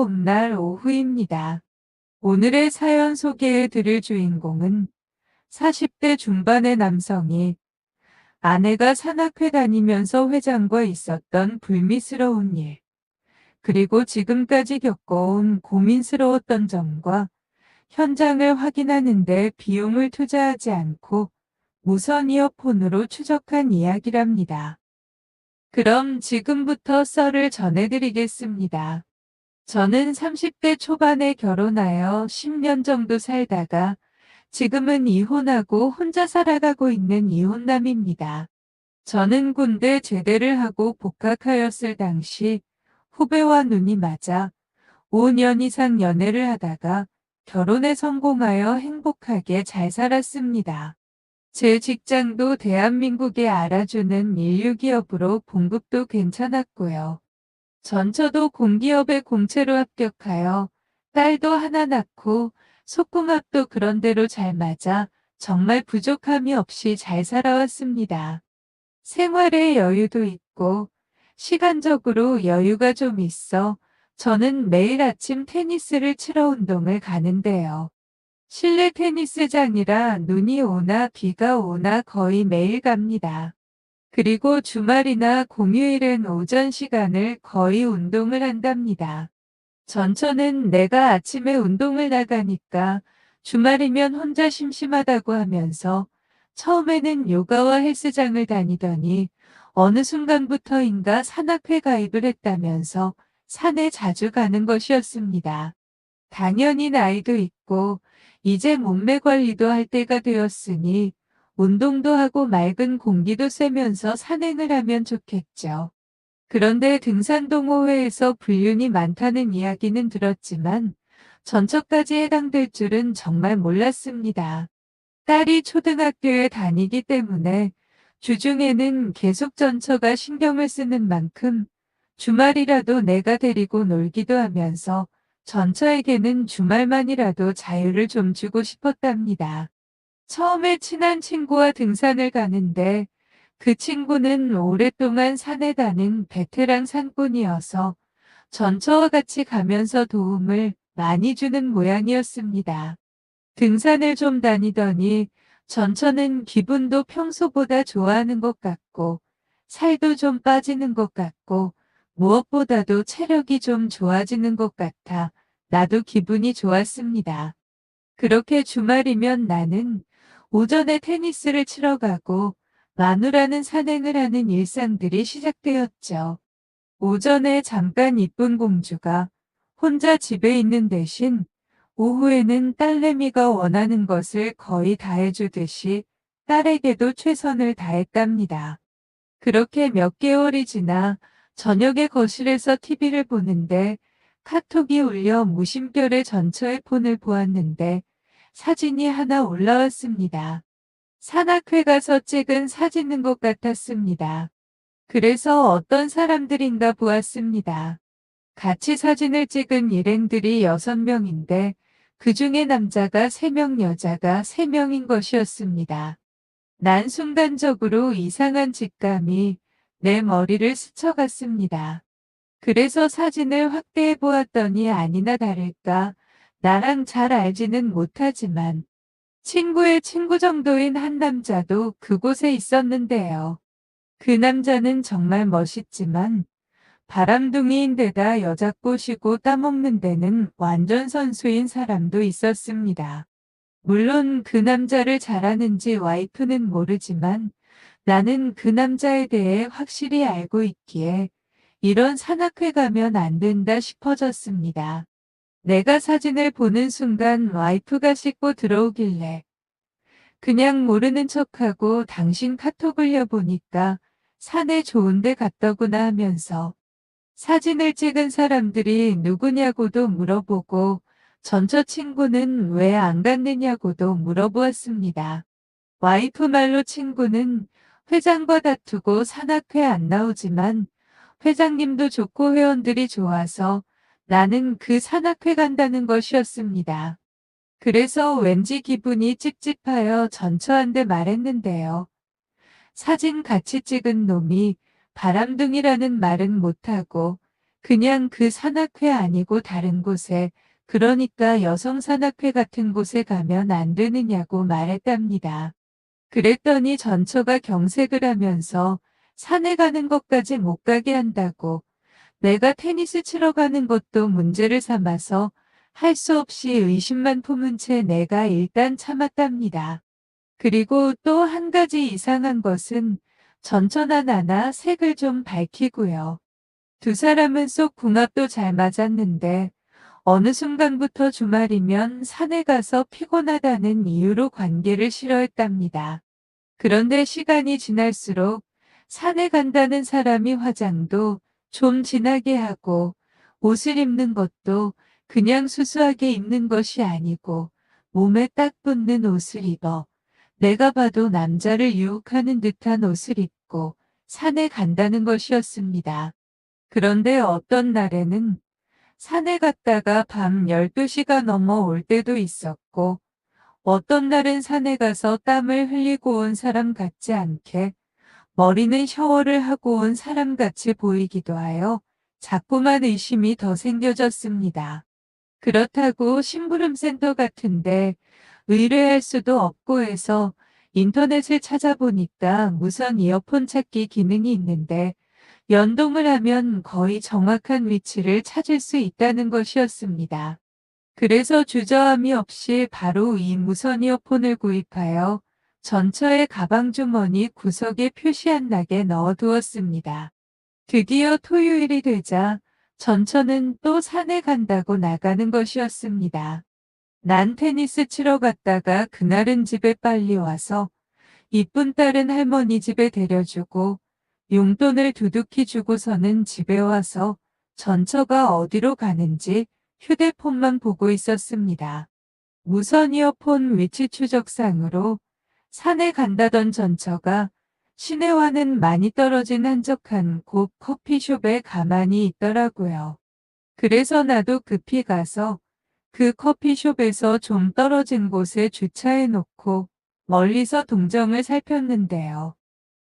봄날 오후입니다. 오늘의 사연 소개해 드릴 주인공은 40대 중반의 남성이 아내가 산악회 다니면서 회장과 있었던 불미스러운 일, 그리고 지금까지 겪어온 고민스러웠던 점과 현장을 확인하는데 비용을 투자하지 않고 무선 이어폰으로 추적한 이야기랍니다. 그럼 지금부터 썰을 전해드리겠습니다. 저는 30대 초반에 결혼하여 10년 정도 살다가 지금은 이혼하고 혼자 살아가고 있는 이혼남입니다. 저는 군대 제대를 하고 복학하였을 당시 후배와 눈이 맞아 5년 이상 연애를 하다가 결혼에 성공하여 행복하게 잘 살았습니다. 제 직장도 대한민국에 알아주는 인류기업으로 봉급도 괜찮았고요. 전처도 공기업에 공채로 합격하여 딸도 하나 낳고 속궁합도 그런대로 잘 맞아 정말 부족함이 없이 잘 살아왔습니다. 생활에 여유도 있고 시간적으로 여유가 좀 있어 저는 매일 아침 테니스를 치러 운동을 가는데요. 실내 테니스장이라 눈이 오나 비가 오나 거의 매일 갑니다. 그리고 주말이나 공휴일은 오전 시간을 거의 운동을 한답니다. 전처는 내가 아침에 운동을 나가니까 주말이면 혼자 심심하다고 하면서 처음에는 요가와 헬스장을 다니더니 어느 순간부터인가 산악회 가입을 했다면서 산에 자주 가는 것이었습니다. 당연히 나이도 있고 이제 몸매 관리도 할 때가 되었으니 운동도 하고 맑은 공기도 쐬면서 산행을 하면 좋겠죠. 그런데 등산동호회에서 불륜이 많다는 이야기는 들었지만 전처까지 해당될 줄은 정말 몰랐습니다. 딸이 초등학교에 다니기 때문에 주중에는 계속 전처가 신경을 쓰는 만큼 주말이라도 내가 데리고 놀기도 하면서 전처에게는 주말만이라도 자유를 좀 주고 싶었답니다. 처음에 친한 친구와 등산을 가는데 그 친구는 오랫동안 산에 다닌 베테랑 산꾼이어서 전처와 같이 가면서 도움을 많이 주는 모양이었습니다. 등산을 좀 다니더니 전처는 기분도 평소보다 좋아하는 것 같고 살도 좀 빠지는 것 같고 무엇보다도 체력이 좀 좋아지는 것 같아 나도 기분이 좋았습니다. 그렇게 주말이면 나는 오전에 테니스를 치러 가고 마누라는 산행을 하는 일상들이 시작되었죠. 오전에 잠깐 이쁜 공주가 혼자 집에 있는 대신 오후에는 딸내미가 원하는 것을 거의 다 해주듯이 딸에게도 최선을 다했답니다. 그렇게 몇 개월이 지나 저녁에 거실에서 TV를 보는데 카톡이 울려 무심결에 전처의 폰을 보았는데 사진이 하나 올라왔습니다. 산악회 가서 찍은 사진인 것 같았습니다. 그래서 어떤 사람들인가 보았습니다. 같이 사진을 찍은 일행들이 6명인데 그 중에 남자가 3명 여자가 3명인 것이었습니다. 난 순간적으로 이상한 직감이 내 머리를 스쳐갔습니다. 그래서 사진을 확대해 보았더니 아니나 다를까 나랑 잘 알지는 못하지만 친구의 친구 정도인 한 남자도 그곳에 있었는데요. 그 남자는 정말 멋있지만 바람둥이인데다 여자 꼬시고 따먹는 데는 완전 선수인 사람도 있었습니다. 물론 그 남자를 잘 아는지 와이프는 모르지만 나는 그 남자에 대해 확실히 알고 있기에 이런 산악회 가면 안 된다 싶어졌습니다. 내가 사진을 보는 순간 와이프가 씻고 들어오길래 그냥 모르는 척하고 당신 카톡을 여보니까 산에 좋은데 갔더구나 하면서 사진을 찍은 사람들이 누구냐고도 물어보고 전처 친구는 왜 안 갔느냐고도 물어보았습니다. 와이프 말로 친구는 회장과 다투고 산악회 안 나오지만 회장님도 좋고 회원들이 좋아서 나는 그 산악회 간다는 것이었습니다. 그래서 왠지 기분이 찝찝하여 전처한테 말했는데요. 사진 같이 찍은 놈이 바람둥이라는 말은 못하고 그냥 그 산악회 아니고 다른 곳에, 그러니까 여성 산악회 같은 곳에 가면 안 되느냐고 말했답니다. 그랬더니 전처가 경색을 하면서 산에 가는 것까지 못 가게 한다고 내가 테니스 치러 가는 것도 문제를 삼아서 할 수 없이 의심만 품은 채 내가 일단 참았답니다. 그리고 또 한 가지 이상한 것은 전천한 하나 색을 좀 밝히고요. 두 사람은 쏙 궁합도 잘 맞았는데 어느 순간부터 주말이면 산에 가서 피곤하다는 이유로 관계를 싫어했답니다. 그런데 시간이 지날수록 산에 간다는 사람이 화장도 좀 진하게 하고 옷을 입는 것도 그냥 수수하게 입는 것이 아니고 몸에 딱 붙는 옷을 입어 내가 봐도 남자를 유혹하는 듯한 옷을 입고 산에 간다는 것이었습니다. 그런데 어떤 날에는 산에 갔다가 밤 12시가 넘어 올 때도 있었고 어떤 날은 산에 가서 땀을 흘리고 온 사람 같지 않게 머리는 샤워를 하고 온 사람 같이 보이기도 하여 자꾸만 의심이 더 생겨졌습니다. 그렇다고 심부름센터 같은데 의뢰할 수도 없고 해서 인터넷을 찾아보니까 무선 이어폰 찾기 기능이 있는데 연동을 하면 거의 정확한 위치를 찾을 수 있다는 것이었습니다. 그래서 주저함이 없이 바로 이 무선 이어폰을 구입하여 전처의 가방 주머니 구석에 표시 안 나게 넣어두었습니다. 드디어 토요일이 되자 전처는 또 산에 간다고 나가는 것이었습니다. 난 테니스 치러 갔다가 그날은 집에 빨리 와서 이쁜 딸은 할머니 집에 데려주고 용돈을 두둑히 주고서는 집에 와서 전처가 어디로 가는지 휴대폰만 보고 있었습니다. 무선 이어폰 위치 추적상으로 산에 간다던 전처가 시내와는 많이 떨어진 한적한 곳 커피숍에 가만히 있더라고요. 그래서 나도 급히 가서 그 커피숍에서 좀 떨어진 곳에 주차해 놓고 멀리서 동정을 살폈는데요.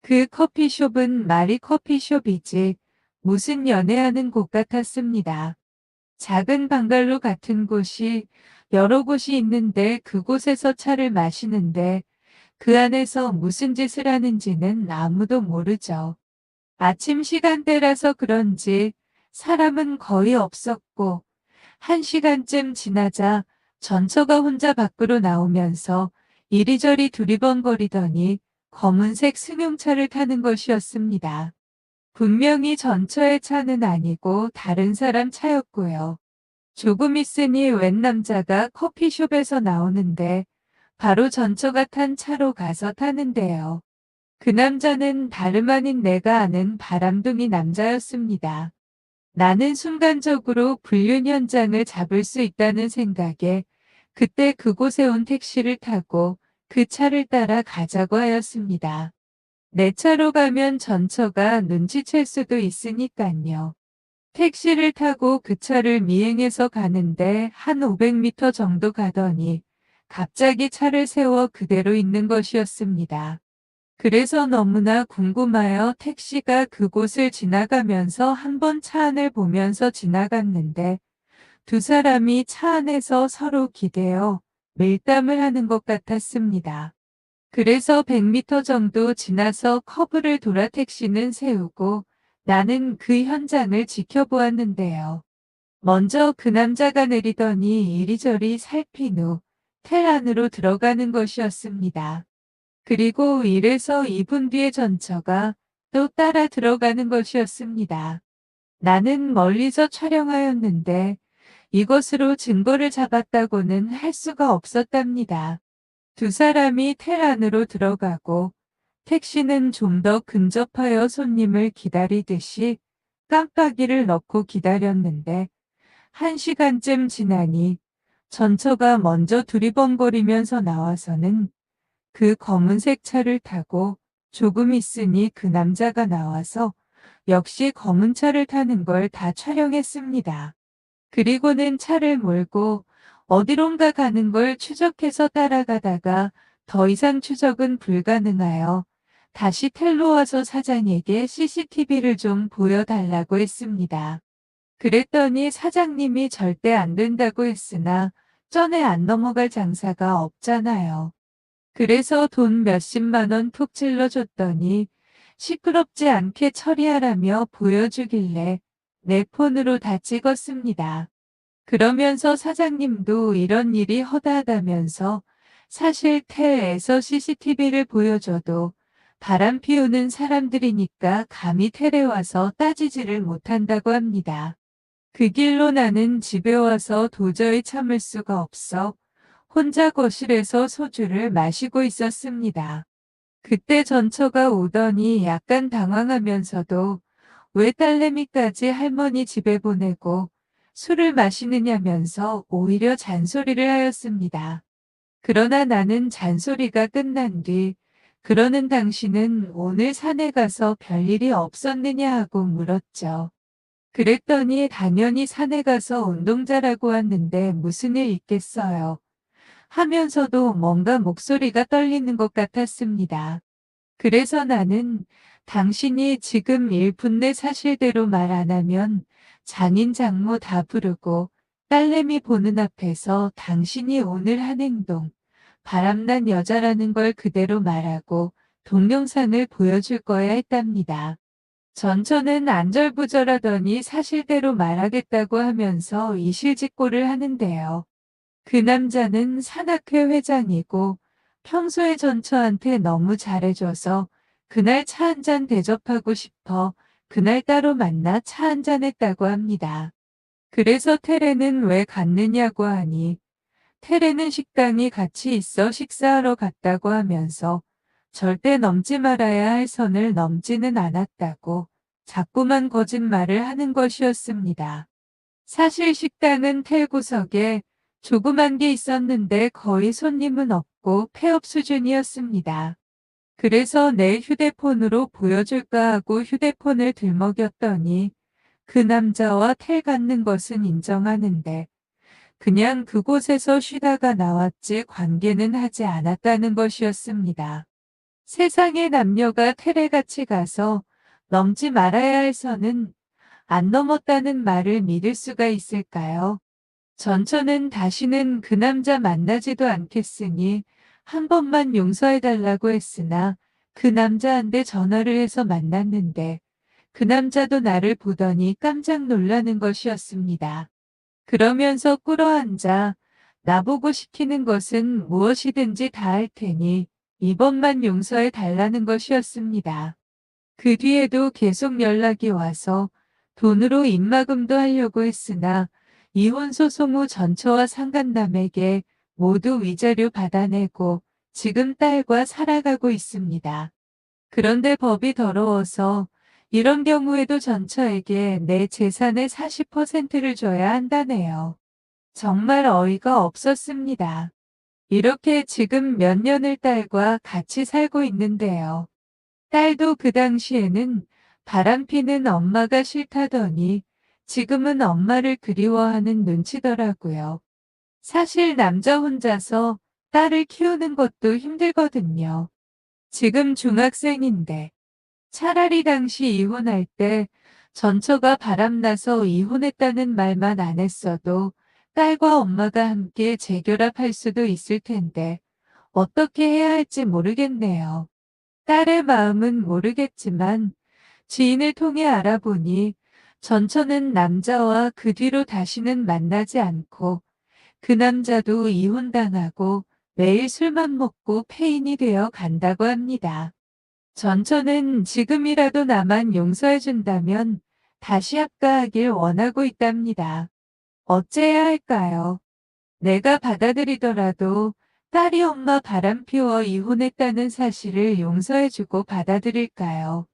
그 커피숍은 말이 커피숍이지 무슨 연애하는 곳 같았습니다. 작은 방갈로 같은 곳이 여러 곳이 있는데 그곳에서 차를 마시는데 그 안에서 무슨 짓을 하는지는 아무도 모르죠. 아침 시간대라서 그런지 사람은 거의 없었고 한 시간쯤 지나자 전처가 혼자 밖으로 나오면서 이리저리 두리번거리더니 검은색 승용차를 타는 것이었습니다. 분명히 전처의 차는 아니고 다른 사람 차였고요. 조금 있으니 웬 남자가 커피숍에서 나오는데 바로 전처가 탄 차로 가서 타는데요. 그 남자는 다름 아닌 내가 아는 바람둥이 남자였습니다. 나는 순간적으로 불륜 현장을 잡을 수 있다는 생각에 그때 그곳에 온 택시를 타고 그 차를 따라 가자고 하였습니다. 내 차로 가면 전처가 눈치챌 수도 있으니깐요. 택시를 타고 그 차를 미행해서 가는데 한 500m 정도 가더니 갑자기 차를 세워 그대로 있는 것이었습니다. 그래서 너무나 궁금하여 택시가 그곳을 지나가면서 한 번 차 안을 보면서 지나갔는데 두 사람이 차 안에서 서로 기대어 밀담을 하는 것 같았습니다. 그래서 100m 정도 지나서 커브를 돌아 택시는 세우고 나는 그 현장을 지켜보았는데요. 먼저 그 남자가 내리더니 이리저리 살핀 후 텔 안으로 들어가는 것이었습니다. 그리고 1에서 2분 뒤에 전처가 또 따라 들어가는 것이었습니다. 나는 멀리서 촬영하였는데 이것으로 증거를 잡았다고는 할 수가 없었답니다. 두 사람이 텔 안으로 들어가고 택시는 좀 더 근접하여 손님을 기다리듯이 깜빡이를 넣고 기다렸는데 한 시간쯤 지나니 전처가 먼저 두리번거리면서 나와서는 그 검은색 차를 타고 조금 있으니 그 남자가 나와서 역시 검은 차를 타는 걸 다 촬영했습니다. 그리고는 차를 몰고 어디론가 가는 걸 추적해서 따라가다가 더 이상 추적은 불가능하여 다시 텔로 와서 사장에게 CCTV를 좀 보여달라고 했습니다. 그랬더니 사장님이 절대 안 된다고 했으나 전에 안 넘어갈 장사가 없잖아요. 그래서 돈 몇십만 원 툭 찔러줬더니 시끄럽지 않게 처리하라며 보여주길래 내 폰으로 다 찍었습니다. 그러면서 사장님도 이런 일이 허다하다면서 사실 텔에서 CCTV를 보여줘도 바람 피우는 사람들이니까 감히 텔에 와서 따지지를 못한다고 합니다. 그 길로 나는 집에 와서 도저히 참을 수가 없어 혼자 거실에서 소주를 마시고 있었습니다. 그때 전처가 오더니 약간 당황하면서도 왜 딸내미까지 할머니 집에 보내고 술을 마시느냐면서 오히려 잔소리를 하였습니다. 그러나 나는 잔소리가 끝난 뒤 그러는 당신은 오늘 산에 가서 별일이 없었느냐 하고 물었죠. 그랬더니 당연히 산에 가서 운동자라고 왔는데 무슨 일 있겠어요. 하면서도 뭔가 목소리가 떨리는 것 같았습니다. 그래서 나는 당신이 지금 1분 내 사실대로 말 안 하면 장인 장모 다 부르고 딸내미 보는 앞에서 당신이 오늘 한 행동, 바람난 여자라는 걸 그대로 말하고 동영상을 보여줄 거야 했답니다. 전처는 안절부절하더니 사실대로 말하겠다고 하면서 이실직고를 하는데요. 그 남자는 산악회 회장이고 평소에 전처한테 너무 잘해줘서 그날 차 한 잔 대접하고 싶어 그날 따로 만나 차 한 잔 했다고 합니다. 그래서 테레는 왜 갔느냐고 하니 테레는 식당이 같이 있어 식사하러 갔다고 하면서 절대 넘지 말아야 할 선을 넘지는 않았다고 자꾸만 거짓말을 하는 것이었습니다. 사실 식당은 텔구석에 조그만 게 있었는데 거의 손님은 없고 폐업 수준이었습니다. 그래서 내 휴대폰으로 보여줄까 하고 휴대폰을 들먹였더니 그 남자와 텔 갖는 것은 인정하는데 그냥 그곳에서 쉬다가 나왔지 관계는 하지 않았다는 것이었습니다. 세상의 남녀가 텔에 같이 가서 넘지 말아야 할 선은 안 넘었다는 말을 믿을 수가 있을까요? 전처는 다시는 그 남자 만나지도 않겠으니 한 번만 용서해달라고 했으나 그 남자한테 전화를 해서 만났는데 그 남자도 나를 보더니 깜짝 놀라는 것이었습니다. 그러면서 꿇어앉아 나보고 시키는 것은 무엇이든지 다 할 테니 이번만 용서해 달라는 것이었습니다. 그 뒤에도 계속 연락이 와서 돈으로 입마금도 하려고 했으나 이혼 소송 후 전처와 상간남에게 모두 위자료 받아내고 지금 딸과 살아가고 있습니다. 그런데 법이 더러워서 이런 경우에도 전처에게 내 재산의 40%를 줘야 한다네요. 정말 어이가 없었습니다. 이렇게 지금 몇 년을 딸과 같이 살고 있는데요. 딸도 그 당시에는 바람피는 엄마가 싫다더니 지금은 엄마를 그리워하는 눈치더라고요. 사실 남자 혼자서 딸을 키우는 것도 힘들거든요. 지금 중학생인데 차라리 당시 이혼할 때 전처가 바람나서 이혼했다는 말만 안 했어도 딸과 엄마가 함께 재결합할 수도 있을 텐데 어떻게 해야 할지 모르겠네요. 딸의 마음은 모르겠지만 지인을 통해 알아보니 전처는 남자와 그 뒤로 다시는 만나지 않고 그 남자도 이혼당하고 매일 술만 먹고 폐인이 되어 간다고 합니다. 전처는 지금이라도 나만 용서해준다면 다시 합가하길 원하고 있답니다. 어째야 할까요? 내가 받아들이더라도 딸이 엄마 바람 피워 이혼했다는 사실을 용서해주고 받아들일까요?